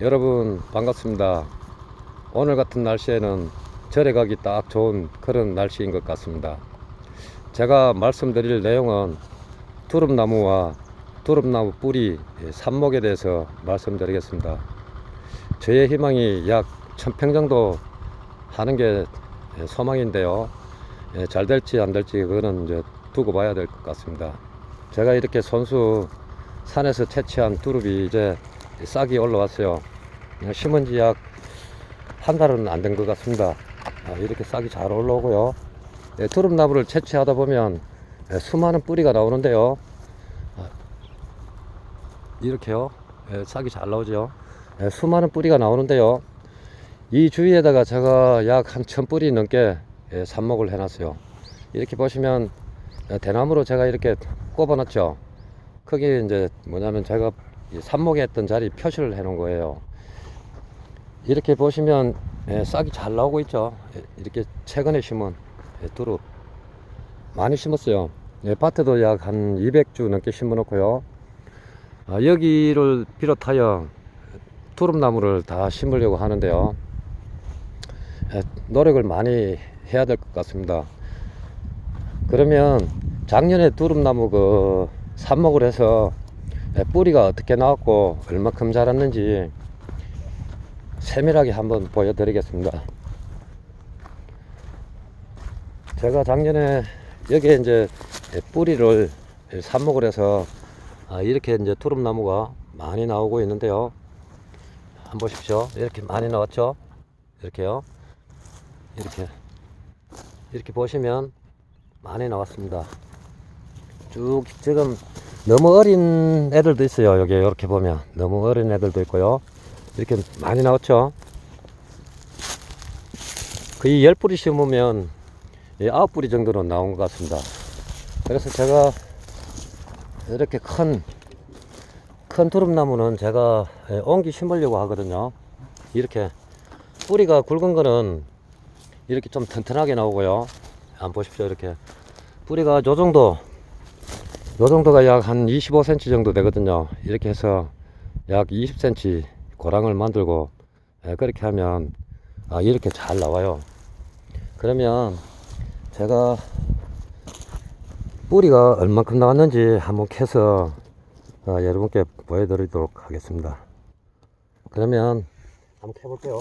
여러분 반갑습니다. 오늘 같은 날씨에는 절에 가기 딱 좋은 그런 날씨인 것 같습니다. 제가 말씀드릴 내용은 두릅나무와 두릅나무 뿌리 삽목에 대해서 말씀드리겠습니다. 저의 희망이 약 천평 정도 하는 게 소망인데요. 예, 잘 될지 안 될지 그거는 이제 두고 봐야 될 것 같습니다. 제가 이렇게 손수 산에서 채취한 두릅이 이제 싹이 올라왔어요. 심은 지 약 한 달은 안 된 것 같습니다. 아, 이렇게 싹이 잘 올라오고요. 예, 두릅나무를 채취하다 보면 예, 수많은 뿌리가 나오는데요. 아, 이렇게요. 예, 싹이 잘 나오죠. 예, 수많은 뿌리가 나오는데요. 이 주위에다가 제가 약 한 천 뿌리 넘게 예, 삽목을 해놨어요. 이렇게 보시면 예, 대나무로 제가 이렇게 꼽아놨죠. 크게 이제 뭐냐면 제가 이 삽목에 했던 자리 표시를 해 놓은 거예요. 이렇게 보시면 예, 싹이 잘 나오고 있죠. 예, 이렇게 최근에 심은 예, 두릅 많이 심었어요. 예, 밭에도 약 한 200주 넘게 심어 놓고요. 아, 여기를 비롯하여 두릅나무를 다 심으려고 하는데요. 예, 노력을 많이 해야 될 것 같습니다. 그러면 작년에 두릅나무 그 삽목을 해서 예, 뿌리가 어떻게 나왔고 얼마큼 자랐는지 세밀하게 한번 보여드리겠습니다. 제가 작년에 여기에 이제 예, 뿌리를 예, 삽목을 해서 아, 이렇게 이제 두릅나무가 많이 나오고 있는데요. 한번 보십시오. 이렇게 많이 나왔죠? 이렇게요. 이렇게 이렇게 보시면 많이 나왔습니다. 쭉 지금 너무 어린 애들도 있어요. 여기 이렇게 보면 너무 어린 애들도 있고요. 이렇게 많이 나왔죠. 거의 10뿌리 심으면 9뿌리 정도는 나온 것 같습니다. 그래서 제가 이렇게 큰, 큰 두릅나무는 제가 예, 옹기 심으려고 하거든요. 이렇게 뿌리가 굵은 거는 이렇게 좀 튼튼하게 나오고요. 한번 보십시오. 이렇게 뿌리가 요 정도 요 정도가 약 한 25cm 정도 되거든요. 이렇게 해서 약 20cm 고랑을 만들고 예, 그렇게 하면 아, 이렇게 잘 나와요. 그러면 제가 뿌리가 얼만큼 나왔는지 한번 캐서 어, 여러분께 보여드리도록 하겠습니다. 그러면 한번 캐볼게요.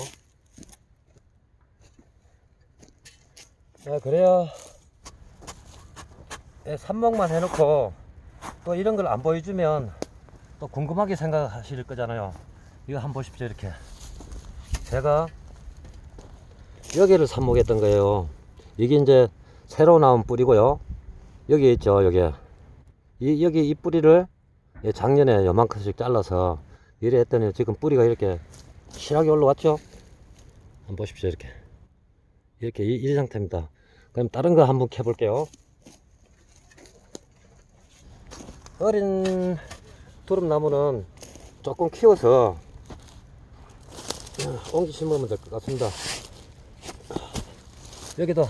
자, 그래야 예, 삽목만 해놓고 또 이런 걸 안 보여주면 또 궁금하게 생각하실 거잖아요. 이거 한번 보십시오, 이렇게. 제가 여기를 삽목했던 거예요. 이게 이제 새로 나온 뿌리고요. 여기 있죠, 여기. 이, 여기 이 뿌리를 예, 작년에 요만큼씩 잘라서 이래 했더니 지금 뿌리가 이렇게 실하게 올라왔죠? 한번 보십시오, 이렇게. 이렇게 이, 이 상태입니다. 그럼 다른 거 한번 캐볼게요. 어린 두릅나무는 조금 키워서 옮기 심으면 될 것 같습니다. 여기도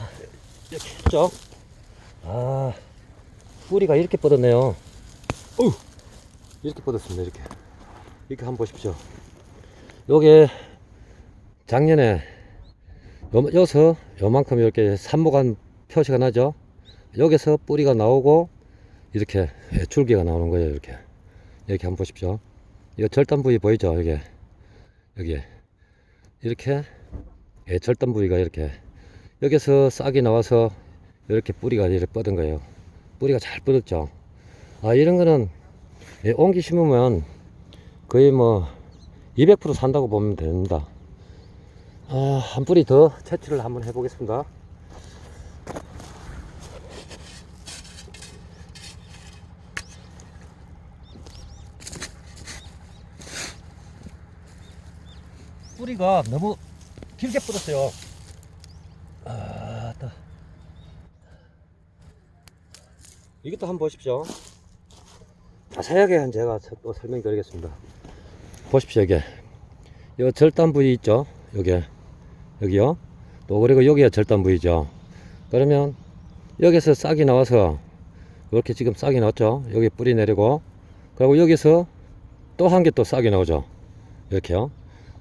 이렇게 했죠? 아, 뿌리가 이렇게 뻗었네요. 어우, 이렇게 뻗었습니다. 이렇게. 이렇게 한번 보십시오. 요게 작년에 요, 여기서 요만큼 이렇게 산모간 표시가 나죠. 여기서 뿌리가 나오고 이렇게 예, 줄기가 나오는 거예요. 이렇게 이렇게 한번 보십시오. 이거 절단 부위 보이죠? 여기 여기 이렇게 예, 절단 부위가 이렇게 여기서 싹이 나와서 이렇게 뿌리가 이렇게 뻗은 거예요. 뿌리가 잘 뻗었죠. 아 이런 거는 예, 옹기 심으면 거의 뭐 200% 산다고 보면 됩니다. 아, 한 뿌리 더 채취를 한번 해보겠습니다. 뿌리가 너무 길게 뻗었어요. 아, 따. 이것도 한번 보십시오. 자세하게 한 제가 또 설명드리겠습니다. 보십시오, 이게. 이 절단 부위 있죠? 여기 여기요 또 그리고 여기가 절단 부위죠 그러면 여기서 싹이 나와서 이렇게 지금 싹이 나왔죠 여기 뿌리 내리고 그리고 여기서 또 한 개 또 싹이 나오죠 이렇게요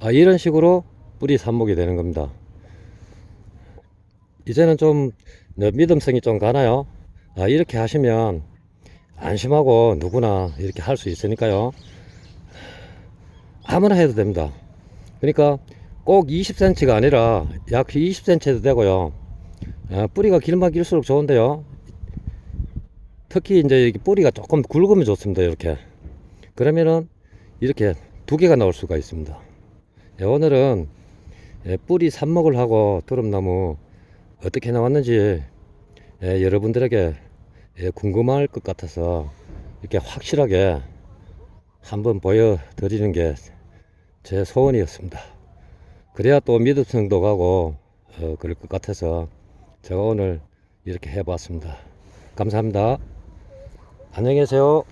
아, 이런 식으로 뿌리 삽목이 되는 겁니다. 이제는 좀 네, 믿음성이 좀 가나요? 아, 이렇게 하시면 안심하고 누구나 이렇게 할 수 있으니까요. 아무나 해도 됩니다. 그러니까 꼭 20cm가 아니라 약 20cm 해도 되고요. 아, 뿌리가 길면 길수록 좋은데요. 특히 이제 뿌리가 조금 굵으면 좋습니다. 이렇게. 그러면은 이렇게 두 개가 나올 수가 있습니다. 예, 오늘은 예, 뿌리 삽목을 하고 두릅나무 어떻게 나왔는지 예, 여러분들에게 예, 궁금할 것 같아서 이렇게 확실하게 한번 보여드리는 게 제 소원이었습니다. 그래야 또 믿음성도 가고 어, 그럴 것 같아서 제가 오늘 이렇게 해봤습니다. 감사합니다. 안녕히 계세요.